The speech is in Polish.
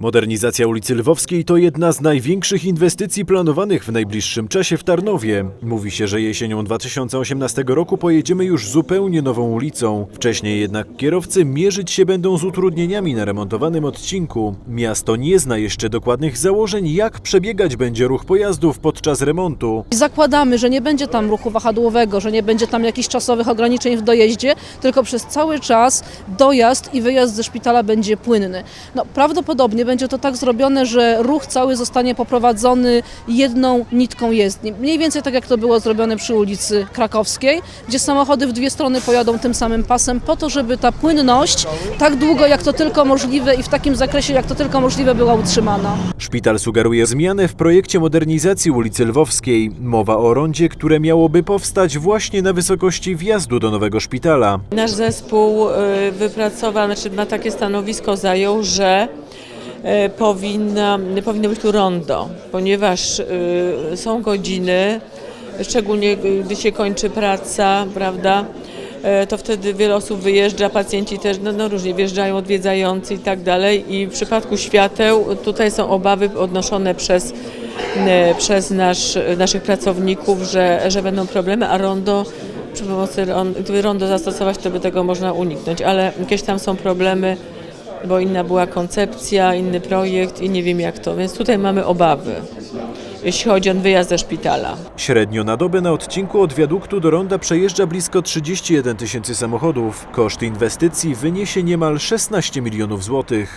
Modernizacja ulicy Lwowskiej to jedna z największych inwestycji planowanych w najbliższym czasie w Tarnowie. Mówi się, że jesienią 2018 roku pojedziemy już zupełnie nową ulicą. Wcześniej jednak kierowcy mierzyć się będą z utrudnieniami na remontowanym odcinku. Miasto nie zna jeszcze dokładnych założeń, jak przebiegać będzie ruch pojazdów podczas remontu. Zakładamy, że nie będzie tam ruchu wahadłowego, że nie będzie tam jakichś czasowych ograniczeń w dojeździe, tylko przez cały czas dojazd i wyjazd ze szpitala będzie płynny. No, prawdopodobnie będzie to tak zrobione, że ruch cały zostanie poprowadzony jedną nitką jezdni. Mniej więcej tak jak to było zrobione przy ulicy Krakowskiej, gdzie samochody w dwie strony pojadą tym samym pasem po to, żeby ta płynność tak długo jak to tylko możliwe i w takim zakresie jak to tylko możliwe była utrzymana. Szpital sugeruje zmianę w projekcie modernizacji ulicy Lwowskiej. Mowa o rondzie, które miałoby powstać właśnie na wysokości wjazdu do nowego szpitala. Nasz zespół y, wypracował, znaczy na takie stanowisko zajął, że powinna, powinno być tu rondo, ponieważ y, są godziny, szczególnie gdy się kończy praca, prawda, y, to wtedy wiele osób wyjeżdża, pacjenci też no, no różnie wjeżdżają, odwiedzający i tak dalej. I w przypadku świateł tutaj są obawy odnoszone przez, przez nasz, naszych pracowników, że, że będą problemy, a rondo przy pomocy gdyby rondo zastosować, to by tego można uniknąć, ale jakieś tam są problemy, bo inna była koncepcja, inny projekt i nie wiem jak to, więc tutaj mamy obawy, jeśli chodzi o wyjazd ze szpitala. Średnio na dobę na odcinku od wiaduktu do ronda przejeżdża blisko 31 tysięcy samochodów. Koszt inwestycji wyniesie niemal 16 milionów złotych.